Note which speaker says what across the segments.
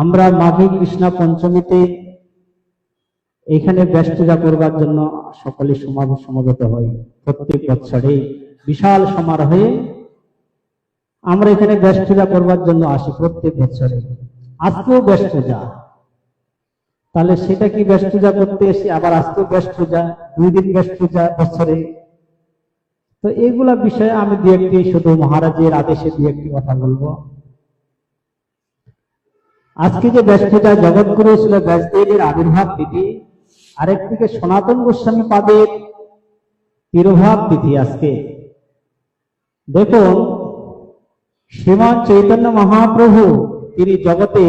Speaker 1: আমরা মাঘী কৃষ্ণা পঞ্চমীতে এখানে ব্যাস পূজা করবার জন্য সকলে সমাবেশ সমবেত হই প্রত্যেক বছরে বিশাল সমারোহে আমরা এখানে ব্যাস পূজা করবার জন্য আসি প্রত্যেক বছরে আজকেও ব্যাস পূজা। তাহলে সেটা কি ব্যাস পূজা করতে এসে আবার আজকেও ব্যাস পূজা? দুই দিন ব্যাস পূজা বছরে তো এগুলা বিষয়ে আমি দু একটি শুধু মহারাজের আদেশে দু একটি কথা বলব। আজকে যে ব্যাস পূজা জগৎগুরু ছিল ব্যাসদেবের আবির্ভাব তিথি, আরেকদিকে সনাতন গোস্বামী পাদের তিরোভাব তিথি আজকে। দেখুন, শ্রীমান চৈতন্য মহাপ্রভু, তিনি জগতে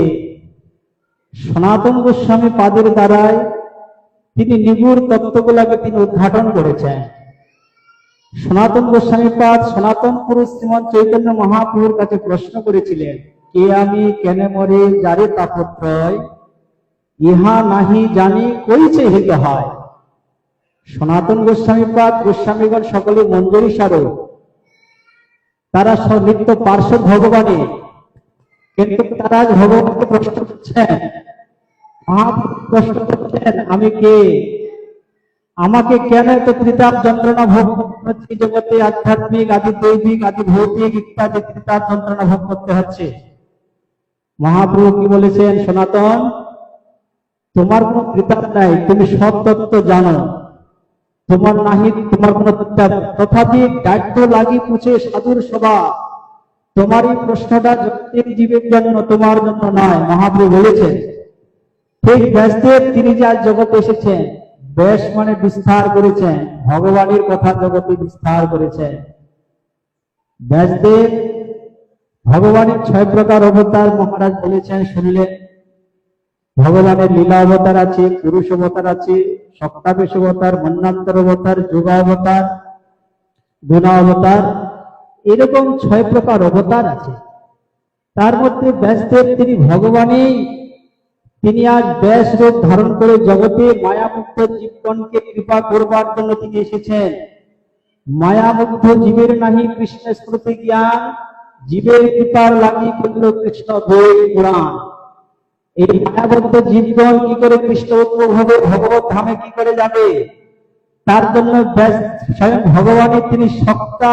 Speaker 1: সনাতন গোস্বামী পাদের দ্বারায় তিনি নিগুড় তত্ত্বগুলাকে তিনি উদ্ঘাটন করেছেন। সনাতন গোস্বামী পাদ সনাতন পুরুষ শ্রীমান চৈতন্য মহাপ্রভুর কাছে প্রশ্ন করেছিলেন কে আমি কেন মরে, যারে তাপত্রয় ইহা নাহি জানি, কইছে হিতে হয়। সনাতন গোস্বামী পাদ, গোস্বামীগণ সকলে মঞ্জুরি স্মারক তারা নিত্য পার্শ্ব ভগবানে, কিন্তু তারা ভগবানকে প্রশ্ন করছেন প্রশ্ন করছেন, আমি কে? আমাকে কেন এত ত্রিতাপ যন্ত্রণা ভোগ করতে জগতে আধ্যাত্মিক, আদি দৈবিক, আদি ভৌতিক ইত্যাদি ত্রিতাপ যন্ত্রণা ভোগ করতে হচ্ছে। মহাপ্রভু কি বলেছেন, সনাতন? তোমার কোনো ত্রিতাপ নাই, তুমি সব জানো। তোমার নাহি তোমার কোনো তথাপি দায়িত্ব লাগি পুছে সাধুর সভা। তোমার এই প্রশ্নটা জগতের জীবের জন্য, তোমার জন্য নয়, মহাপ্রভু বলেছেন। ঠিক ব্যাসদেব তিনি যে আজ জগতে এসেছেন, ব্যাস মানে বিস্তার করেছেন, ভগবানের কথা জগতে বিস্তার করেছেন। ব্যাসদেব ভগবানের ছয় প্রকার অবতার মহারাজ বলেছেন শুনলেন ভগবানের লীলা অবতার আছে, পুরুষ অবতার আছে, সপ্তাবেশ অবতার, মন্নান্তর অবতার, যোগা অবতার, গুণা অবতার, এরকম ছয় প্রকার অবতার আছে। তার মধ্যে ব্যাসদেব তিনি ভগবানই। তিনি আজ ব্যাস রূপ ধারণ করে জগতে মায়ামুক্ত জীবগণকে কৃপা করবার জন্য তিনি এসেছেন। মায়ামুগ্ধ জীবের নাহি কৃষ্ণ স্মৃতি জ্ঞান জীবের কৃপার লাগি করল কৃষ্ণ বই পুরাণ। এই মায়াবদ্ধ জীবগণ কি করে কৃষ্ণ হবে ভগবত ধামে কি করে যাবে? তার জন্য স্বয়ং ভগবানের তিনি সত্তা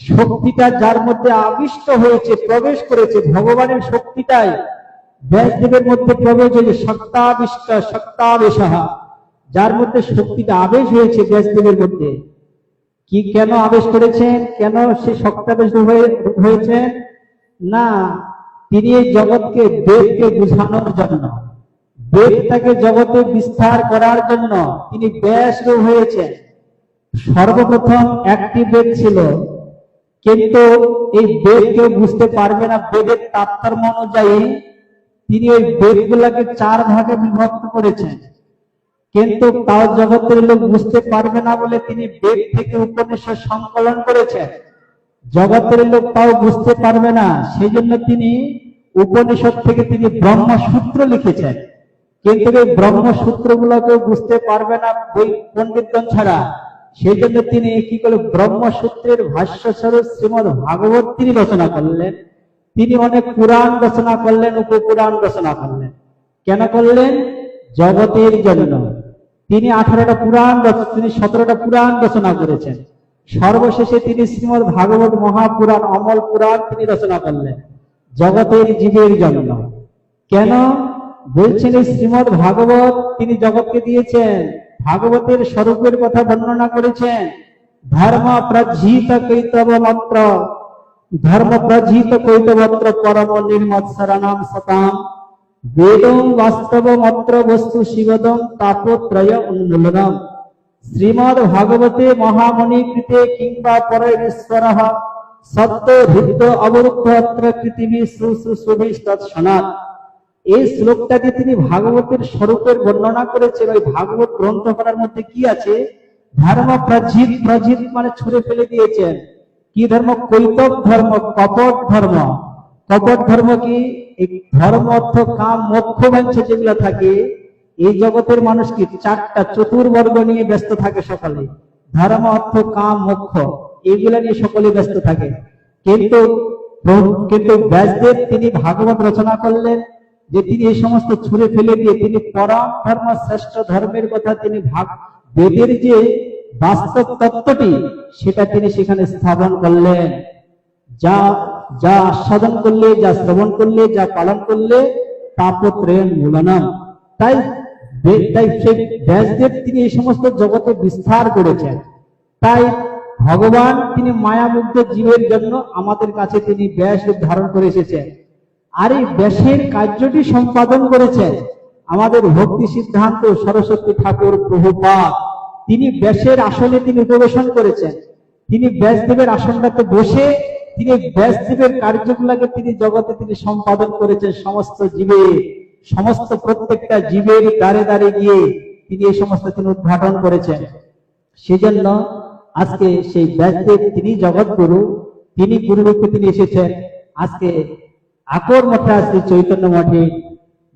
Speaker 1: শক্তিটা যার মধ্যে আবিষ্ট হয়েছে, প্রবেশ করেছে, ভগবানের শক্তিটাই ব্যাসদেবের মধ্যে প্রবেশ হয়েছে সত্তাবিষ্ট সত্তাবেশাহা যার মধ্যে শক্তিটা আবেশ হয়েছে ব্যাসদেবের মধ্যে। কি কেন আবেশ করেছেন? কেন সে হয়ে, হয়েছে? না, তিনি এই জগৎকে বেদকে বুঝানোর জন্য। বেদটাকে জগতে বিস্তার করার জন্য তিনি ব্যাস রূপ হয়েছেন। সর্বপ্রথম একটি বেদ ছিল, কিন্তু এই বেদ কেউ বুঝতে পারবে না। বেদের তাৎপর্য অনুযায়ী তিনি ওই বেদগুলাকে চার ভাগে বিভক্ত করেছেন। কিন্তু তাও জগতের লোক বুঝতে পারবে না বলে তিনি বেদ থেকে উপনিষদ সংকলন করেছেন। জগতের লোক তাও বুঝতে পারবে না, সেই জন্য তিনি উপনিষদ থেকে তিনি ব্রহ্মসূত্র লিখেছেন। কিন্তু এই ব্রহ্মসূত্র গুলোকেও বুঝতে পারবে না বই পণ্ডিতগণ ছাড়া। সেই জন্য তিনি কি করে ব্রহ্মসূত্রের ভাষ্য স্বরূপ শ্রীমদ ভাগবত তিনি রচনা করলেন। তিনি অনেক পুরাণ রচনা করলেন, উপপুরাণ রচনা করলেন। কেন করলেন? জগতের জন্য। তিনি আঠারোটা পুরাণ রচ- তিনি সতেরোটা পুরাণ রচনা করেছেন। সর্বশেষে তিনি শ্রীমদ ভাগবত মহাপুরাণ, অমল পুরাণ তিনি রচনা করলেন। জগতের জীবের জন্য। কেন? বলছেন এই শ্রীমদ ভাগবত তিনি জগৎকে দিয়েছেন, ভাগবতের স্বরূপের কথা বর্ণনা করেছেন। ধর্ম প্রজিত কৈতব মন্ত্র। ধর্ম প্রজিত কৈতবত্র পরম নির্মৎসরণাম সতাম। বেদং বাস্তব মন্ত্র বস্তু শিবদম তাপত্রয় উন্মূলনম শ্রীমদ ভাগবতে মহামণি কৃতে কিংবা পরেশ্বর সত্য হৃদ্য অবরুদ্ধ অত্র পৃথিবী সুসুসুভিস্তৎসনাথ এই শ্লোকটাকে তিনি ভাগবতের স্বরূপের বর্ণনা করেছেন, ওই ভাগবত গ্রন্থ করার মধ্যে কি আছে? ধর্ম প্রজিত প্রজিত মানে ছুড়ে ফেলে দিয়েছেন। কি ধর্ম? কৈতব ধর্ম, কপট ধর্ম। কপট ধর্ম কি? এই ধর্ম, অর্থ, কাম, মোক্ষ, বাঞ্ছা যেগুলো থাকে, এই জগতের মানুষ কি চারটা চতুর্বর্গ নিয়ে ব্যস্ত থাকে সকালে। ধর্ম, অর্থ, কাম, মোক্ষ, এইগুলা নিয়ে সকলে ব্যস্ত থাকে। কিন্তু কিন্তু ব্যাসদেব তিনি ভাগবত রচনা করলেন যে তিনি এই সমস্ত ছুঁড়ে ফেলে দিয়ে তিনি পরম ধর্ম, শ্রেষ্ঠ ধর্মের কথা তিনি ভাগ, বেদের যে বাস্তব তত্ত্বটি, সেটা তিনি সেখানে স্থাপন করলেন। যা যা আস্বাদন করলে, যা শ্রবণ করলে, যা পালন করলে তাপত্রের মূলনম। তাই তাই সেই ব্যাসদেব তিনি এই সমস্ত জগতে বিস্তার করেছেন। তাই ভগবান তিনি মায়ামুগ্ধ জীবের জন্য আমাদের কাছে তিনি ব্যাস ধারণ করে এসেছেন। আর এই ব্যাসের কার্যটি সম্পাদন করেছেন আমাদের ভক্তি সিদ্ধান্ত সরস্বতী ঠাকুর প্রভুপাদ। তিনি ব্যাসের আসনে তিনি উপবেশন করেছেন। তিনি ব্যাসদেবের আসনটাতে বসে তিনি ব্যাসদেবের কার্যগুলোকে তিনি জগতে তিনি সম্পাদন করেছেন সমস্ত জীবে সমস্ত প্রত্যেকটা জীবের দ্বারে দ্বারে গিয়ে তিনি এই সমস্ত তিনি উদ্ঘাটন করেছেন। সেজন্য আজকে সেই ব্যাসদেব তিনি জগৎগুরু, তিনি গুরুরূপে তিনি এসেছেন। আজকে আকর মঠে আজকে চৈতন্য মঠে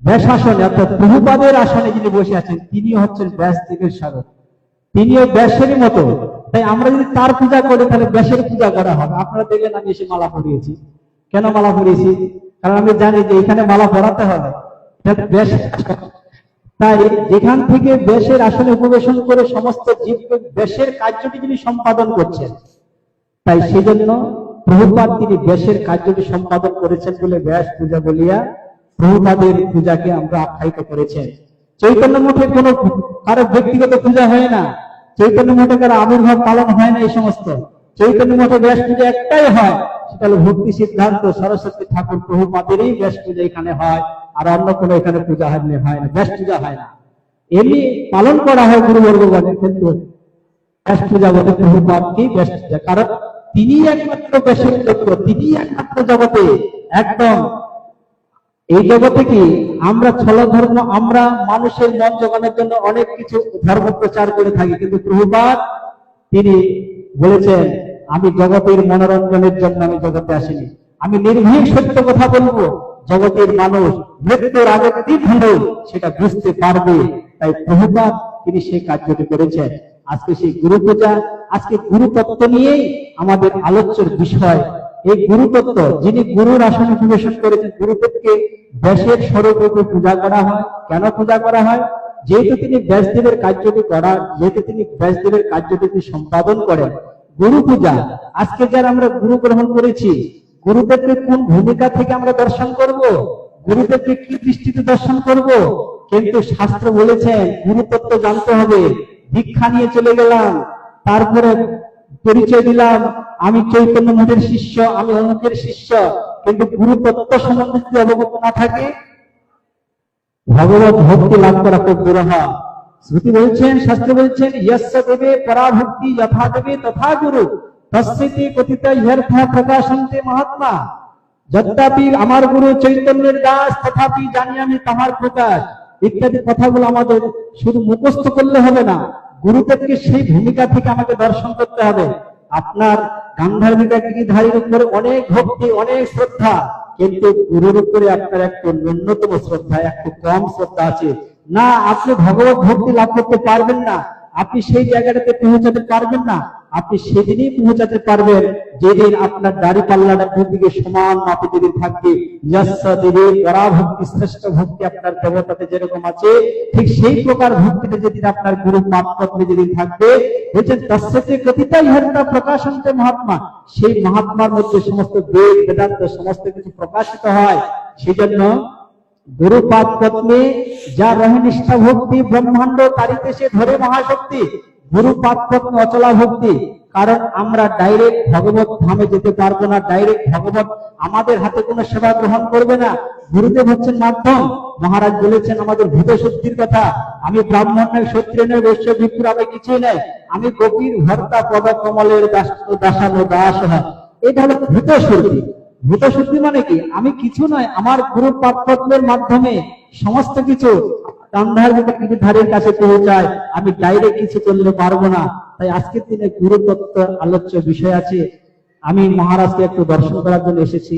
Speaker 1: ব্যাস ব্যাসাসনে অর্থাৎ প্রভুপাদের আসনে যিনি বসে আছেন তিনি হচ্ছেন ব্যাসদেবের স্বাগত। তিনিও ব্যাসেরই মতো তাই আমরা যদি তার পূজা করি, তাহলে ব্যাসের পূজা করা হবে। আপনারা দেখলেন আমি এসে মালা পরিয়েছি। কেন মালা পরিয়েছি? কারণ আমি জানি যে এখানে মালা পরাতে হবে। তাই যেখান থেকে ব্যাসের আসনে উপবেশন করে সমস্ত জীবকে ব্যাসের কার্যটি যিনি সম্পাদন করছেন, তাই সেজন্য প্রভুপাদ তিনি ব্যাসের কার্যটি সম্পাদন করেছেন বলে ব্যাস পূজা বলিয়া প্রভুপাদের পূজাকে আমরা আখ্যায়িত করেছেন। চৈতন্য মঠে কোনো কারও ব্যক্তিগত পূজা হয় না। চৈতন্য মঠে কারও আবির্ভাব পালন হয় না এই সমস্ত। চৈতন্য মঠে ব্যাস পূজা একটাই হয়, সেটা হলো ভক্তি সিদ্ধান্ত, সরস্বতী ঠাকুর প্রভুপাদেরই ব্যাস পূজা এখানে হয়, আর অন্য কোনো এখানে পূজা হয় না হয় না, ব্যাস পূজা হয় না। এমনি পালন করা হয় গুরুবর্গগণের, কিন্তু ব্যাস পূজা বলে প্রভুপাদকেই ব্যাস পূজা? কারণ তিনি একমাত্র ব্যাসের যোগ্য তিনি একমাত্র জগতে, একদম এই জগতে কি আমরা ছল ধর্ম, আমরা মানুষের মন জোগানোর জন্য অনেক কিছু ধর্ম প্রচার করে থাকি, কিন্তু প্রভুপাদ তিনি বলেছেন, আমি জগতের মনোরঞ্জনের জন্য আমি জগতে আসিনি। আমি নির্ভীক সত্য কথা বলব, জগতের মানুষ মৃত্যুর আগের দিন হলেও সেটা বুঝতে পারবে। তাই প্রভুপাদ তিনি সেই কার্যটি করেছেন। আজকে সেই গুরু পূজা আজকে গুরু তত্ত্ব নিয়েই আমাদের আলোচ্যের বিষয় এই গুরুতত্ত্ব, যিনি গুরুর আসনে উপবেশন করেছেন, গুরুদেবকে ব্যাসের স্বরূপ রূপে পূজা করা হয়। কেন পূজা করা হয়? যেহেতু তিনি ব্যাসদেবের কার্যটি করা যেহেতু তিনি ব্যাসদেবের কার্যটি সম্পাদন করেন। গুরু পূজা, আজকে যারা আমরা গুরু গ্রহণ করেছি, গুরুদেবকে কোন ভূমিকা থেকে আমরা দর্শন করব? গুরুদেবকে কি দৃষ্টিতে দর্শন করব? কিন্তু শাস্ত্র বলেছেন, গুরুতত্ত্ব জানতে হবে। দীক্ষা নিয়ে চলে গেলাম, তারপরে পরিচয় দিলাম, আমি চৈতন্য মঠের শিষ্য, আমি অমুকের শিষ্য। কিন্তু গুরু তত্ত্ব সম্বন্ধে যদি অবগত না থাকে, ভগবত ভক্তি লাভ করা খুব দুরহ। শ্রুতি বলছেন, শাস্ত্র বলছেন, ইয়স্য দেবে, পরাভক্তি যথা দেবে, তথা গুরু। তস্যতি কথিত ইহর্থ প্রকাশন্তে মহাত্মা। যদ্যাপি আমার গুরু চৈতন্যের দাস, তথাপি জানি আমি তাহার প্রকাশ। ইত্যাদি কথাগুলো আমাদের শুধু মুখস্থ করলে হবে না। গুরুদেবকে সেই ভূমিকা থেকে আমাকে দর্শন করতে হবে। আপনার গান্ধার্বিকা গিরিধারীর উপরে অনেক ভক্তি, অনেক শ্রদ্ধা, কিন্তু গুরুর উপরে আপনার একটু ন্যূনতম শ্রদ্ধা একটু কম শ্রদ্ধা আছে। না, আপনি ভগবত ভক্তি লাভ করতে পারবেন না। আপনি সেই জায়গাটাতে পৌঁছাতে পারবেন না। আপনি সেদিনই পৌঁছাতে পারবেন। যেদিন আপনার দাড়ি পাল্লাটা দুদিকে সমান মাপে যেদিন থাকবে। দেবে, পরাভক্তি, শ্রেষ্ঠ ভক্তি আপনার দেবতাতে যেরকম আছে, ঠিক সেই প্রকার ভক্তিতে যেদিন আপনার গুরু মাত্রে যেদিন থাকবে বলছেন তস্যতে কথিতাই হত্যা প্রকাশনতে মহাত্মা। সেই মহাত্মার মধ্যে সমস্ত বেদ, বেদান্ত সমস্ত কিছু প্রকাশিত হয়। সেই জন্য গুরুপাদ পত্নী যা রহনিষ্ঠা ভক্তি, ব্রহ্মাণ্ড তারিতে সে ধরে মহাশক্তি। গুরুপাদ পত্নী অচলা ভক্তি, কারণ আমরা ডাইরেক্ট ভগবত ধামে যেতে পারব না ডাইরেক্ট ভগবত আমাদের হাতে কোনো সেবা গ্রহণ করবে না। গুরুদেব হচ্ছেন মাধ্যম, মহারাজ বলেছেন আমাদের ভূত শক্তির কথা, আমি ব্রাহ্মণ নয় নয় বৈশ্য আমি কিছুই নাই আমি গোপীর ভর্তা পদ কমলের দাসানো দাস হয়। এটা হলো ভূত শক্তি ভূত শুদ্ধি মানে কি? আমি কিছু নয়, আমার গুরু পাঠপত্রের মাধ্যমে সমস্ত কিছু কান্ধার কাছে পৌঁছায়, আমি ডাইরেক্ট কিছু করলে পারব না। তাই আজকের দিনে গুরুত্ব আলোচ্য বিষয় আছে। আমি মহারাজকে একটু দর্শন করার জন্য এসেছি।